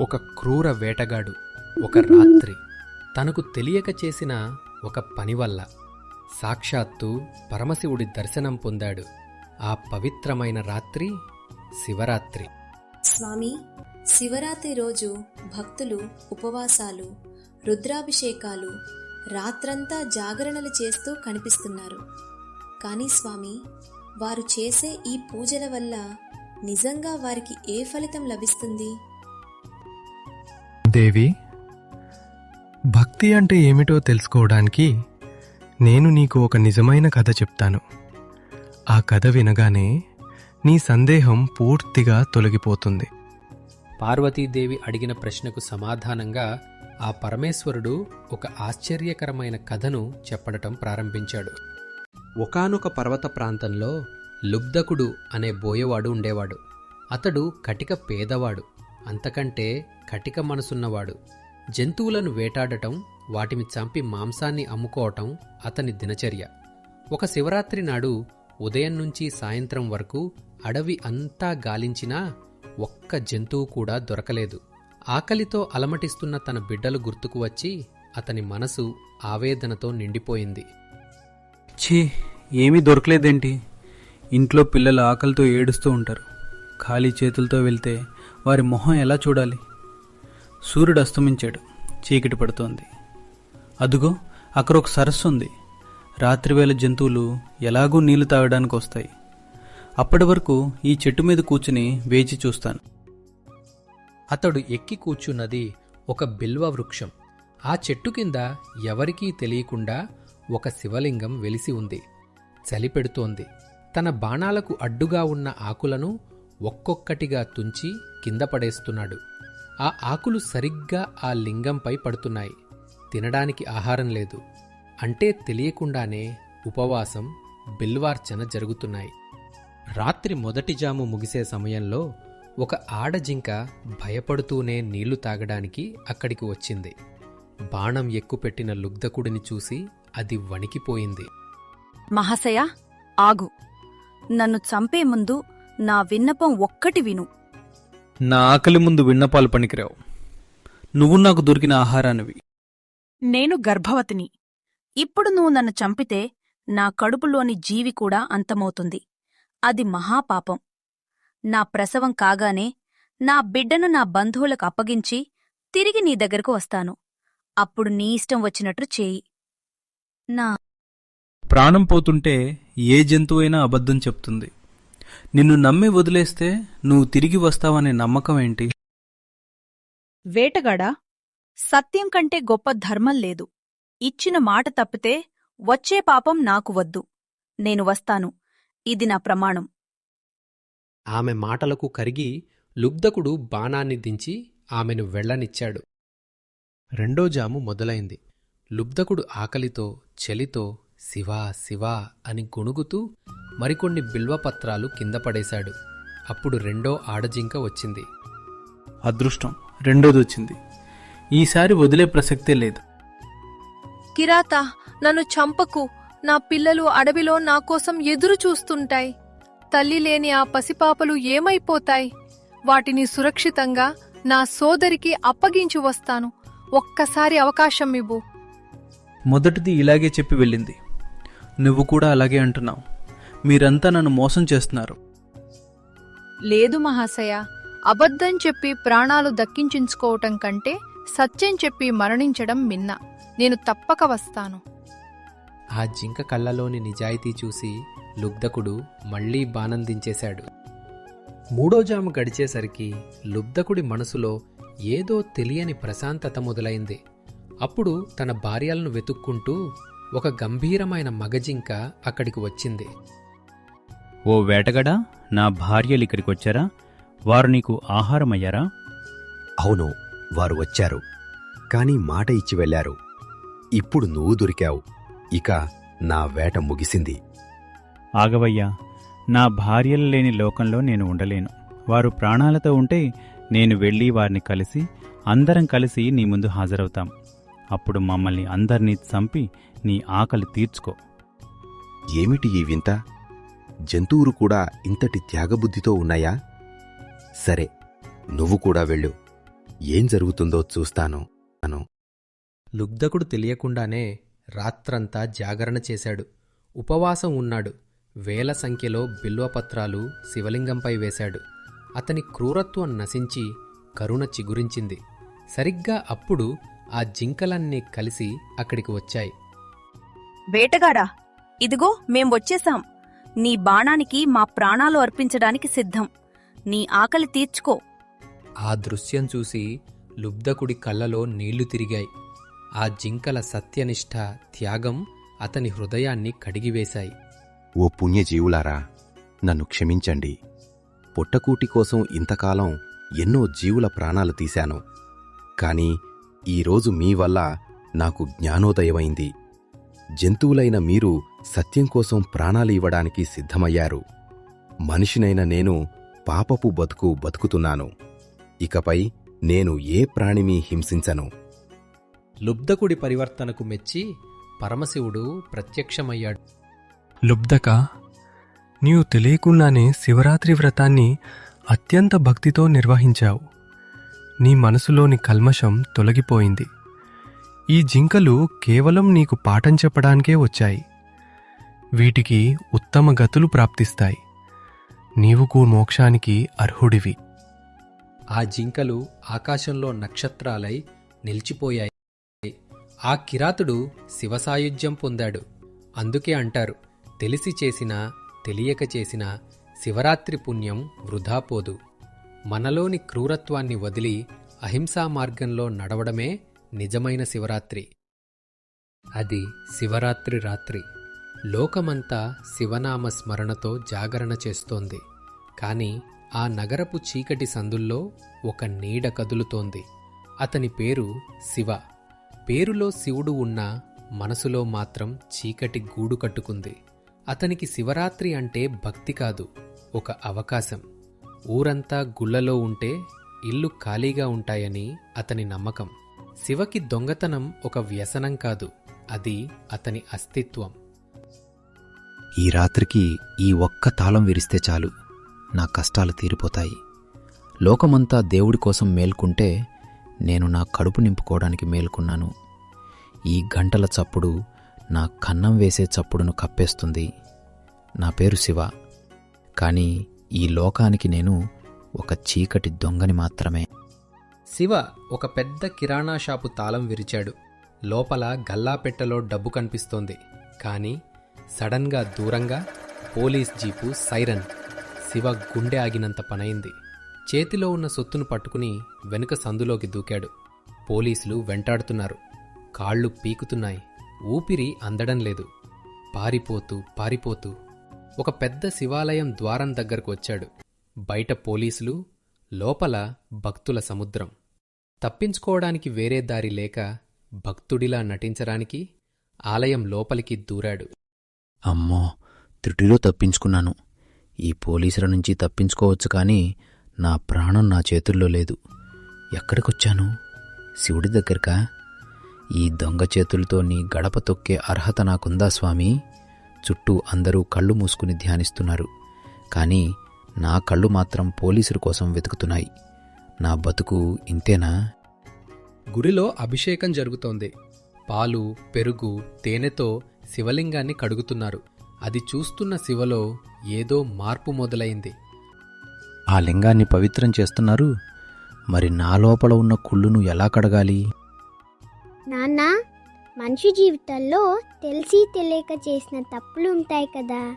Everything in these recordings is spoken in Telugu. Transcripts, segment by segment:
ఒక క్రూర వేటగాడు ఒక రాత్రి. తనకు తెలియక చేసిన ఒక పని వల్ల సాక్షాత్తు పరమశివుడి దర్శనం పొందాడు ఆ పవిత్రమైన రాత్రి శివరాత్రి. స్వామి శివరాత్రి రోజు భక్తులు ఉపవాసాలు రుద్రాభిషేకాలు రాత్రంతా జాగరణలు చేస్తూ కనిపిస్తున్నారు. కానీ స్వామి వారు చేసే ఈ పూజల వల్ల నిజంగా వారికి ఏ ఫలితం లభిస్తుంది? దేవి భక్తి అంటే ఏమిటో తెలుసుకోవడానికి నేను నీకు ఒక నిజమైన కథ చెప్తాను. ఆ కథ వినగానే నీ సందేహం పూర్తిగా తొలగిపోతుంది. పార్వతీదేవి అడిగిన ప్రశ్నకు సమాధానంగా ఆ పరమేశ్వరుడు ఒక ఆశ్చర్యకరమైన కథను చెప్పడటం ప్రారంభించాడు. ఒకానొక పర్వత ప్రాంతంలో లుబ్ధకుడు అనే బోయవాడు ఉండేవాడు. అతడు కటిక పేదవాడు. అంతకంటే కటిక మనసున్నవాడు. జంతువులను వేటాడటం వాటిని చంపి మాంసాన్ని అమ్ముకోవటం అతని దినచర్య. ఒక శివరాత్రి నాడు ఉదయం నుంచి సాయంత్రం వరకు అడవి అంతా గాలించినా ఒక్క జంతువు కూడా దొరకలేదు. ఆకలితో అలమటిస్తున్న తన బిడ్డలు గుర్తుకు వచ్చి అతని మనసు ఆవేదనతో నిండిపోయింది. ఛీ ఏమీ దొరకలేదేంటి? ఇంట్లో పిల్లలు ఆకలితో ఏడుస్తూ ఉంటారు. ఖాళీ చేతులతో వెళ్తే వారి మొహం ఎలా చూడాలి? సూర్యుడు అస్తమించాడు. చీకటి పడుతోంది. అదుగో అక్కడ ఒక సరస్సు ఉంది. రాత్రివేళ జంతువులు ఎలాగూ నీళ్ళు తాగడానికి వస్తాయి. అప్పటి వరకు ఈ చెట్టు మీద కూర్చుని వేచి చూస్తాను. అతడు ఎక్కి కూర్చున్నది ఒక బిల్వ వృక్షం. ఆ చెట్టు కింద ఎవరికీ తెలియకుండా ఒక శివలింగం వెలిసి ఉంది. చలి పెడుతోంది. తన బాణాలకు అడ్డుగా ఉన్న ఆకులను ఒక్కొక్కటిగా తుంచి కింద పడేస్తున్నాడు. ఆ ఆకులు సరిగ్గా ఆ లింగంపై పడుతున్నాయి. తినడానికి ఆహారం లేదు. అంటే తెలియకుండానే ఉపవాసం బిల్వార్చన జరుగుతున్నాయి. రాత్రి మొదటి జాము ముగిసే సమయంలో ఒక ఆడజింక భయపడుతూనే నీళ్ళు తాగడానికి అక్కడికి వచ్చింది. బాణం ఎక్కుపెట్టిన లుగ్ధకుడిని చూసి అది వణికిపోయింది. మహాశయ ఆగు. నన్ను చంపే ముందు నా విన్నపం ఒక్కటి విను. నా ఆకలి ముందు విన్నపాలు పనికిరావు. నువ్వు నాకు దొరికిన ఆహారానివి. నేను గర్భవతిని. ఇప్పుడు నువ్వు నన్ను చంపితే నా కడుపులోని జీవి కూడా అంతమవుతుంది. అది మహాపాపం. నా ప్రసవం కాగానే నా బిడ్డను నా బంధువులకు అప్పగించి తిరిగి నీ దగ్గరకు వస్తాను. అప్పుడు నీ ఇష్టం వచ్చినట్టు చేయి. నా ప్రాణం పోతుంటే ఏ జంతువైనా అబద్ధం చెప్తుంది. నిన్ను నమ్మి వదిలేస్తే నువ్వు తిరిగి వస్తావనే నమ్మకం ఏంటి? వేటగాడా సత్యం కంటే గొప్ప ధర్మం లేదు. ఇచ్చిన మాట తప్పితే వచ్చే పాపం నాకు వద్దు. నేను వస్తాను. ఇది నా ప్రమాణం. ఆమె మాటలకు కరిగి లుబ్ధకుడు బాణాన్ని దించి ఆమెను వెళ్ళనిచ్చాడు. రెండో జాము మొదలైంది. లుబ్ధకుడు ఆకలితో చలితో శివా శివా అని గొణుగుతూ మరికొన్ని బిల్వపత్రాలు కింద పడేశాడు. అప్పుడు రెండో ఆడజింక వచ్చింది. అదృష్టం రెండోది వచ్చింది. ఈసారి వదిలే ప్రసక్తే లేదు. కిరాత నన్ను చంపకు. నా పిల్లలు అడవిలో నా కోసం ఎదురు చూస్తుంటాయి. తల్లి లేని ఆ పసిపాపలు ఏమైపోతాయి? వాటిని సురక్షితంగా నా సోదరికి అప్పగించి వస్తాను. ఒక్కసారి అవకాశం ఇవ్వు. మొదటిది ఇలాగే చెప్పి వెళ్ళింది. నువ్వు కూడా అలాగే అంటున్నావు. మీరంతా నన్ను మోసం చేస్తున్నారు. లేదు మహాశయ అబద్ధం చెప్పి ప్రాణాలు దక్కించుకోవటం కంటే సత్యం చెప్పి మరణించడం మిన్న. నేను తప్పక వస్తాను. ఆ జింక కళ్ళలోని నిజాయితీ చూసి లుబ్ధకుడు మళ్ళీ బాణం దించేశాడు. మూడో జాము గడిచేసరికి లుబ్ధకుడి మనసులో ఏదో తెలియని ప్రశాంతత మొదలైంది. అప్పుడు తన భార్యలను వెతుక్కుంటూ ఒక గంభీరమైన మగజింక అక్కడికి వచ్చింది. ఓ వేటగడా నా భార్యలు ఇక్కడికి వచ్చారా? వారు నీకు ఆహారమయ్యారా? అవును వారు వచ్చారు. కాని మాట ఇచ్చి వెళ్ళారు. ఇప్పుడు నువ్వు దొరికావు. ఇక నా వేట ముగిసింది. ఆగవయ్యా నా భార్యలు లేని లోకంలో నేను ఉండలేను. వారు ప్రాణాలతో ఉంటే నేను వెళ్ళి వారిని కలిసి అందరం కలిసి నీ ముందు హాజరవుతాం. అప్పుడు మమ్మల్ని అందరినీ చంపి నీ ఆకలి తీర్చుకో. ఏమిటి ఈ వింత? జంతువులు కూడా ఇంతటి త్యాగబుద్ధితో ఉన్నాయా? సరే నువ్వు కూడా వెళ్ళు. ఏం జరుగుతుందో చూస్తాను అను. లుబ్ధకుడు తెలియకుండానే రాత్రంతా జాగరణ చేశాడు. ఉపవాసం ఉన్నాడు. వేల సంఖ్యలో బిల్వపత్రాలు శివలింగంపై వేశాడు. అతని క్రూరత్వం నశించి కరుణ చిగురించింది. సరిగ్గా అప్పుడు ఆ జింకలన్నీ కలిసి అక్కడికి వచ్చాయి. వేటగాడా? ఇదిగో మేం వచ్చేశాం. నీ బాణానికి మా ప్రాణాలు అర్పించడానికి సిద్ధం. నీ ఆకలి తీర్చుకో. ఆ దృశ్యం చూసి లుబ్ధకుడి కళ్ళలో నీళ్ళు తిరిగాయి. ఆ జింకల సత్యనిష్ఠ త్యాగం అతని హృదయాన్ని కడిగివేశాయి. ఓ పుణ్యజీవులారా నన్ను క్షమించండి. పుట్టకూటి కోసం ఇంతకాలం ఎన్నో జీవుల ప్రాణాలు తీశాను. కాని ఈరోజు మీ వల్ల నాకు జ్ఞానోదయమైంది. జంతువులైన మీరు సత్యం కోసం ప్రాణాలు ఇవ్వడానికి సిద్ధమయ్యారు. మనిషినైన నేను పాపపు బతుకు బతుకుతున్నాను. ఇకపై నేను ఏ ప్రాణిని హింసించను. లుబ్ధకుడి పరివర్తనకు మెచ్చి పరమశివుడు ప్రత్యక్షమయ్యాడు. లుబ్ధక నీవు తెలియకుండానే శివరాత్రి వ్రతాన్ని అత్యంత భక్తితో నిర్వహించావు. నీ మనసులోని కల్మషం తొలగిపోయింది. ఈ జింకలు కేవలం నీకు పాఠం చెప్పడానికే వచ్చాయి. వీటికి ఉత్తమ గతులు ప్రాప్తిస్తాయి. నీవు కూ మోక్షానికి అర్హుడివి. ఆ జింకలు ఆకాశంలో నక్షత్రాలై నిలిచిపోయాయి. ఆ కిరాతుడు శివసాయుధ్యం పొందాడు. అందుకే అంటారు తెలిసి చేసినా తెలియక చేసిన శివరాత్రి పుణ్యం వృధా పోదు. మనలోని క్రూరత్వాన్ని వదిలి అహింసా మార్గంలో నడవడమే నిజమైన శివరాత్రి. అది శివరాత్రి రాత్రి. లోకమంతా శివనామ స్మరణతో జాగరణ చేస్తోంది. కానీ ఆ నగరపు చీకటి సందుల్లో ఒక నీడ కదులుతోంది. అతని పేరు శివ. పేరులో శివుడు ఉన్నా మనసులో మాత్రం చీకటి గూడు కట్టుకుంది. అతనికి శివరాత్రి అంటే భక్తి కాదు ఒక అవకాశం. ఊరంతా గుళ్ళలో ఉంటే ఇల్లు ఖాళీగా ఉంటాయని అతని నమ్మకం. శివకి దొంగతనం ఒక వ్యసనం కాదు అది అతని అస్తిత్వం. ఈ రాత్రికి ఈ ఒక్క తాళం విరిస్తే చాలు నా కష్టాలు తీరిపోతాయి. లోకమంతా దేవుడి కోసం మేల్కుంటే నేను నా కడుపు నింపుకోవడానికి మేల్కున్నాను. ఈ గంటల చప్పుడు నా కన్నం వేసే చప్పుడును కప్పేస్తుంది. నా పేరు శివ. కానీ ఈ లోకానికి నేను ఒక చీకటి దొంగని మాత్రమే. శివ ఒక పెద్ద కిరాణా షాపు తాళం విరిచాడు. లోపల గల్లాపెట్టెలో డబ్బు కనిపిస్తోంది. కానీ సడన్గా దూరంగా పోలీస్ జీపు సైరన్. శివ గుండె ఆగినంత పనైంది. చేతిలో ఉన్న సొత్తును పట్టుకుని వెనుక సందులోకి దూకాడు. పోలీసులు వెంటాడుతున్నారు. కాళ్ళు పీకుతున్నాయి. ఊపిరి అందడం లేదు. పారిపోతూ పారిపోతూ ఒక పెద్ద శివాలయం ద్వారం దగ్గరకు వచ్చాడు. బయట పోలీసులు లోపల భక్తుల సముద్రం. తప్పించుకోవడానికి వేరే దారి లేక భక్తుడిలా నటించడానికి ఆలయం లోపలికి దూరాడు. అమ్మో త్రుటిలో తప్పించుకున్నాను. ఈ పోలీసుల నుంచి తప్పించుకోవచ్చు కానీ నా ప్రాణం నా చేతుల్లో లేదు. ఎక్కడికొచ్చాను? శివుడి దగ్గరకా? ఈ దొంగ చేతులతో నీ గడప తొక్కే అర్హత నాకుందా స్వామి? చుట్టూ అందరూ కళ్ళు మూసుకుని ధ్యానిస్తున్నారు. కానీ నా కళ్ళు మాత్రం పోలీసుల కోసం వెతుకుతున్నాయి. నా బతుకు ఇంతేనా? గుడిలో అభిషేకం జరుగుతోంది. పాలు పెరుగు తేనెతో శివలింగాన్ని కడుగుతున్నారు. అది చూస్తున్న శివలో ఏదో మార్పు మొదలైంది. ఆ లింగాన్ని పవిత్రం చేస్తున్నారు. మరి నా లోపల ఉన్న కుళ్ళును ఎలా కడగాలి? నాన్న మనిషి జీవితంలో తెలిసి తెలియక చేసిన తప్పులు ఉంటాయి కదా.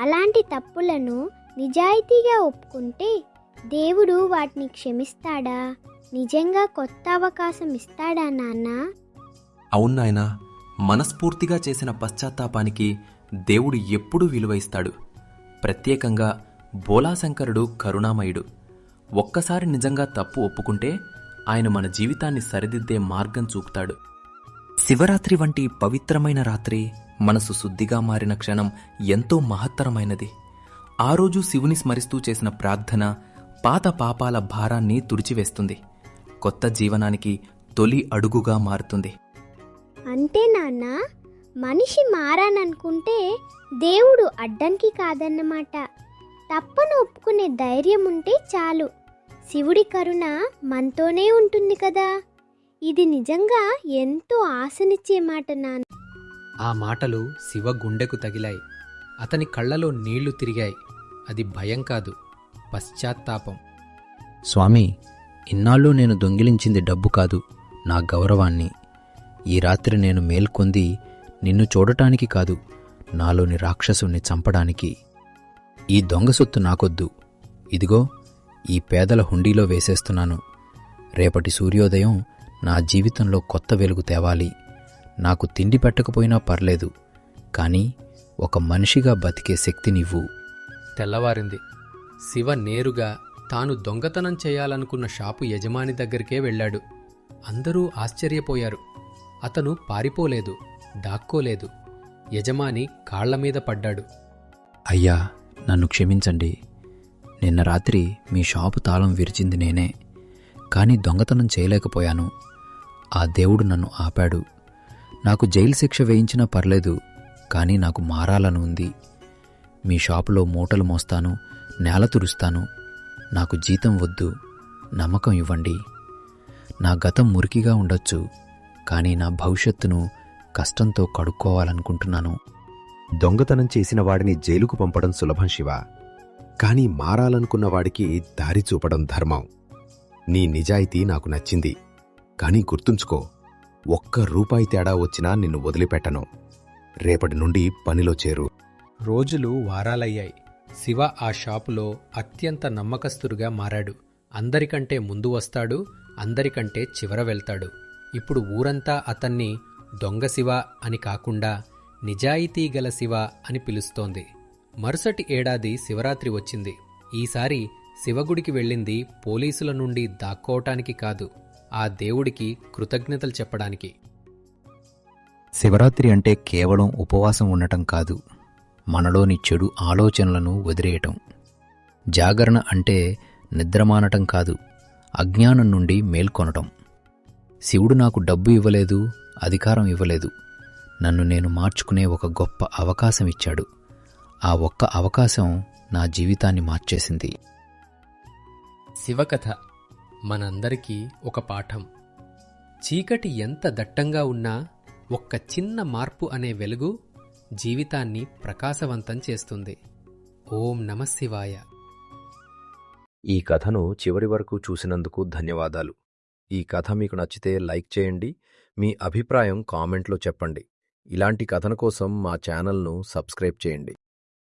అలాంటి తప్పులను నిజాయితీగా ఒప్పుకుంటే దేవుడు వాటిని క్షమిస్తాడా? నిజంగా కొత్త అవకాశం ఇస్తాడా నాన్న? అవును నాయనా మనస్ఫూర్తిగా చేసిన పశ్చాత్తాపానికి దేవుడు ఎప్పుడూ విలువ ఇస్తాడు. ప్రత్యేకంగా బోలాశంకరుడు కరుణామయుడు. ఒక్కసారి నిజంగా తప్పు ఒప్పుకుంటే ఆయన మన జీవితాన్ని సరిదిద్దే మార్గం చూపుతాడు. శివరాత్రి వంటి పవిత్రమైన రాత్రి మనసు శుద్ధిగా మారిన క్షణం ఎంతో మహత్తరమైనది. ఆ రోజు శివుని స్మరిస్తూ చేసిన ప్రార్థన పాత పాపాల భారాన్ని తుడిచివేస్తుంది. కొత్త జీవనానికి తొలి అడుగుగా మారుతుంది. అంటే నాన్న మనిషి మారాననుకుంటే దేవుడు అడ్డంకి కాదన్నమాట. తప్పను ఒప్పుకునే ధైర్యం ఉంటే చాలు. శివుడి కరుణ మనతోనే ఉంటుంది కదా. ఇది నిజంగా ఎంతో ఆశనిచ్చే మాట నాన్న. ఆ మాటలు శివ గుండెకు తగిలాయి. అతని కళ్ళలో నీళ్ళు తిరిగాయి. అది భయం కాదు. పశ్చాత్తాపం. స్వామి ఇన్నాళ్ళు నేను దొంగిలించింది డబ్బు కాదు నా గౌరవాన్ని. ఈ రాత్రి నేను మేల్కొంది నిన్ను చూడటానికి కాదు నాలోని రాక్షసుణ్ణి చంపడానికి. ఈ దొంగ సొత్తు నాకొద్దు. ఇదిగో ఈ పేదల హుండీలో వేసేస్తున్నాను. రేపటి సూర్యోదయం నా జీవితంలో కొత్త వెలుగు తేవాలి. నాకు తిండి పెట్టకపోయినా పర్లేదు కానీ ఒక మనిషిగా బతికే శక్తినివ్వు. తెల్లవారింది. శివ నేరుగా తాను దొంగతనం చేయాలనుకున్న షాపు యజమాని దగ్గరికే వెళ్ళాడు. అందరూ ఆశ్చర్యపోయారు. అతను పారిపోలేదు దాక్కోలేదు. యజమాని కాళ్ళ మీద పడ్డాడు. అయ్యా నన్ను క్షమించండి. నిన్న రాత్రి మీ షాపు తాళం విరిచింది నేనే కానీ దొంగతనం చేయలేకపోయాను. ఆ దేవుడు నన్ను ఆపాడు. నాకు జైలు శిక్ష వేయించినా పర్లేదు కానీ నాకు మారాలని ఉంది. మీ షాపులో మూటలు మోస్తాను నేల తురుస్తాను నాకు జీతం వద్దు. నమ్మకం ఇవ్వండి. నా గతం మురికిగా ఉండొచ్చు కానీ నా భవిష్యత్తును కష్టంతో కడుక్కోవాలనుకుంటున్నాను. దొంగతనం చేసిన వాడిని జైలుకు పంపడం సులభం శివ కాని మారాలనుకున్న వాడికి దారి చూపడం ధర్మం. నీ నిజాయితీ నాకు నచ్చింది కాని గుర్తుంచుకో ఒక్క రూపాయి తేడా వచ్చినా నిన్ను వదిలిపెట్టను. రేపటి నుండి పనిలో చేరు. రోజులు వారాలయ్యాయి. శివ ఆ షాపులో అత్యంత నమ్మకస్తురుగా మారాడు. అందరికంటే ముందు వస్తాడు అందరికంటే చివర వెళ్తాడు. ఇప్పుడు ఊరంతా అతన్ని దొంగ శివ అని కాకుండా నిజాయితీ గల శివ అని పిలుస్తోంది. మరుసటి ఏడాది శివరాత్రి వచ్చింది. ఈసారి శివగుడికి వెళ్ళింది పోలీసుల నుండి దాక్కోవటానికి కాదు ఆ దేవుడికి కృతజ్ఞతలు చెప్పడానికి. శివరాత్రి అంటే కేవలం ఉపవాసం ఉండటం కాదు. మనలోని చెడు ఆలోచనలను వదిలేయటం. జాగరణ అంటే నిద్రమానటం కాదు అజ్ఞానం నుండి మేల్కొనటం. శివుడు నాకు డబ్బు ఇవ్వలేదు అధికారం ఇవ్వలేదు. నన్ను నేను మార్చుకునే ఒక గొప్ప అవకాశం ఇచ్చాడు. ఆ ఒక్క అవకాశం నా జీవితాన్ని మార్చేసింది. శివకథ మనందరికీ ఒక పాఠం. చీకటి ఎంత దట్టంగా ఉన్నా ఒక్క చిన్న మార్పు అనే వెలుగు జీవితాన్ని ప్రకాశవంతం చేస్తుంది. ఓం నమశివాయ ఈ కథను చివరి వరకు చూసినందుకు ధన్యవాదాలు. ఈ కథ మీకు నచ్చితే లైక్ చేయండి మీ అభిప్రాయం కామెంట్లో చెప్పండి. ఇలాంటి కథన కోసం మా ఛానల్ను సబ్స్క్రైబ్ చేయండి.